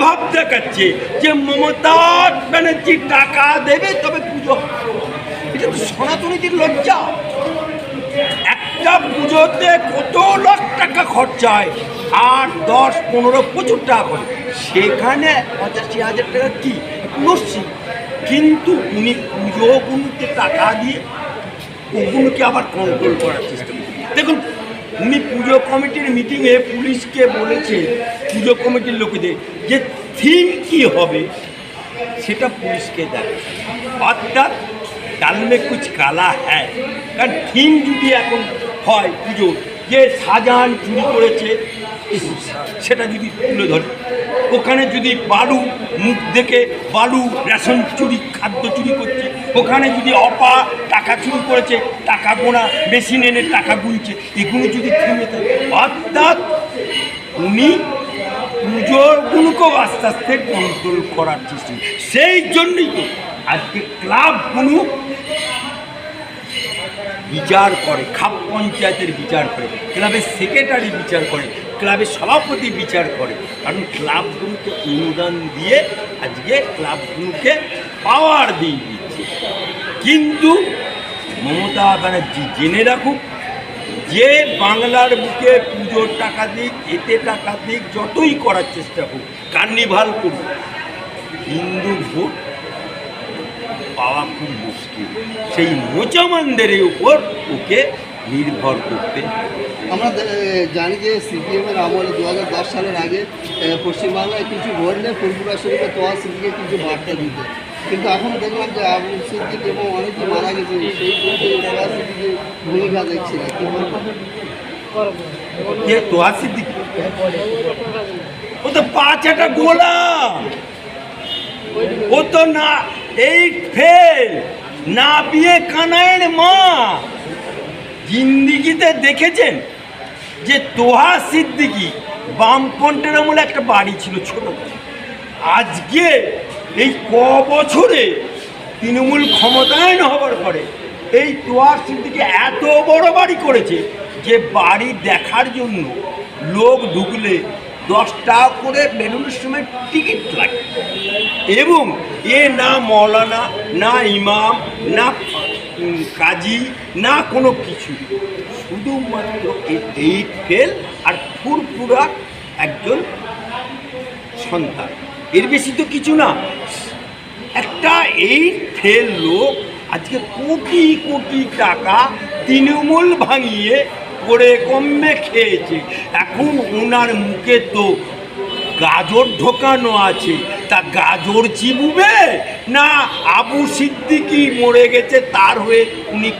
ভাব দেখাচ্ছে যে মমতা ব্যানার্জি টাকা দেবে তবে পুজো। এটা তো সনাতনীদের লজ্জা। একটা পুজোতে কত লাখ টাকা খরচা হয় আট, দশ, পনেরো, প্রচুর টাকা করে সেখানে পঁচাশি হাজার টাকা কি? লস্যি কিন্তু উনি পুজো পুজোগুলোতে টাকা দিয়ে ওগুলোকে আবার কন্ট্রোল করার চেষ্টা দেখুন উনি পুজো কমিটির মিটিংয়ে পুলিশকে বলেছে, পুজো কমিটির লোকেদের যে থিম কি হবে, সেটা পুলিশকে দেখে অর্থাৎ ডাল মে কুচ কালা হ্যায়। কারণ থিম যদি এখন হয় পুজো যে শাহজাহান চুরি করেছে সেটা যদি তুলে ধরে। ওখানে যদি বালু মুখ দেখে বালু রেশন চুরি, খাদ্য চুরি করছে, ওখানে যদি অপা টাকা চুরি করেছে, টাকা গোনা, মেশিন এনে টাকা গুনছে। এগুলো যদি থেমে থাকে, অর্থাৎ উনি পুজোগুলোকেও আস্তে আস্তে কন্ট্রোল করার চেষ্টা সেই জন্যই তো আজকে ক্লাবগুলো বিচার করে খাপ পঞ্চায়েতের বিচার করে ক্লাবের সেক্রেটারি বিচার করে ক্লাবের সভাপতি বিচার করে। কারণ ক্লাবগুলোকে অনুদান দিয়ে আজকে ক্লাবগুলোকে পাওয়ার দিয়ে দিচ্ছে। কিন্তু মমতা ব্যানার্জি জেনে রাখুক যে বাংলার বুকে পুজোর টাকা দিক, এতে টাকা দিক, যতই করার চেষ্টা করুক, কার্নিভাল করুক, হিন্দু ভোট পাওয়া খুব মুশকিল। সেই মোচামানদের উপর ওকে নির্ভর করতে। আমরা জানি যে সিপিএম এর আমলে দু হাজার দশ সালের আগে পশ্চিমবাংলায় কিছু ঘটলে ফুলপুরা শরীফে তোয়া সিদ্দিকে কিছু বার্তা দিত। কিন্তু এখন দেখলাম যে আবু সিদ্দিক এবং অনেকে মারা গেছে, সেই সিদ্দিকের ভূমিকা দেখছি না। কি তোয়া সিদ্দিক? ও তো পাঁচ একটা গোলাম। ও তো না, এই ফেল, না বিয়ে মা। জিন্দিগিতে দেখেছেন যে তোহা সিদ্দিকি বামপন্থের আমলে একটা বাড়ি ছিল ছোট। আজকে এই ক বছরে তৃণমূল ক্ষমতায়ন হবার পরে এই তোয়ার সিদ্দিকি এত বড় বাড়ি করেছে যে বাড়ি দেখার জন্য লোক ঢুকলে দশ টাকা করে বেলুনের সময় টিকিট লাগে। এবং এ না মৌলানা, না ইমাম, না কাজী, না কোনো কিছু। শুধুমাত্র এইট ফেল আর ফুরফুরা একজন সন্তান। এর বেশি তো কিছু না। একটা এই ফেল লোক আজকে কোটি কোটি টাকা তৃণমূল ভাঙিয়ে করে কমবে খেয়েছে। এখন ওনার মুখে তো গাজর ঢোকানো আছে। তা গাজর চিবুবে না আবু সিদ্দিকি মরে গেছে, তার হয়ে উনি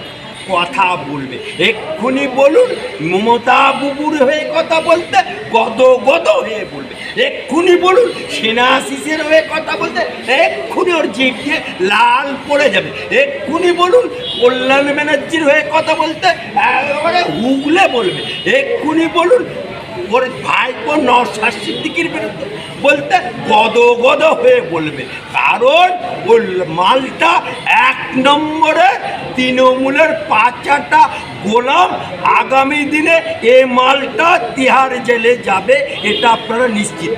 কথা বলবে। এক্ষুনি বলুন, মমতা বুবুর হয়ে কথা বলতে গদ গদ হয়ে বলবে। এক্ষুনি বলুন, সেনা আশিসের হয়ে কথা বলতে এক্ষুনি ওর জিভ দিয়ে লাল পড়ে যাবে। এক্ষুনি বলুন, কল্যাণ ব্যানার্জির হয়ে কথা বলতে একেবারে হুগলে বলবে। এক্ষুনি বলুন, ওর ভাই ভাইপো নশার সিদ্দিকির বিরুদ্ধে বলতে গদ গদ হয়ে বলবে। কারণ ওই মালটা এক নম্বরে তৃণমূলের পাঁচাটা গোলাম আগামী দিনে এ মালটা তিহার জেলে যাবে এটা আপনারা নিশ্চিত।